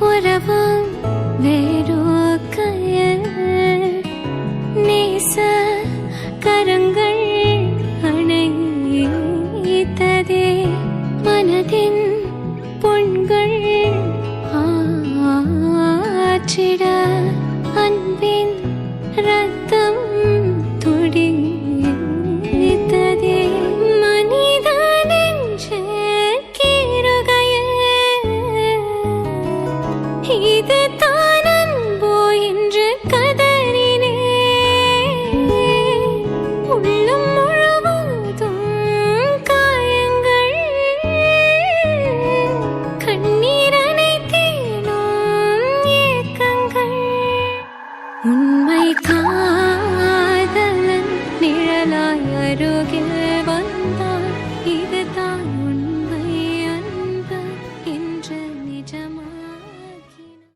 உறவம் வேறோ நேச கரங்கள் அணைத்ததே. மனதின் பொன்கள் ஆற்றிட உண்மை காதலன் நிழலாய் அருகில் வந்த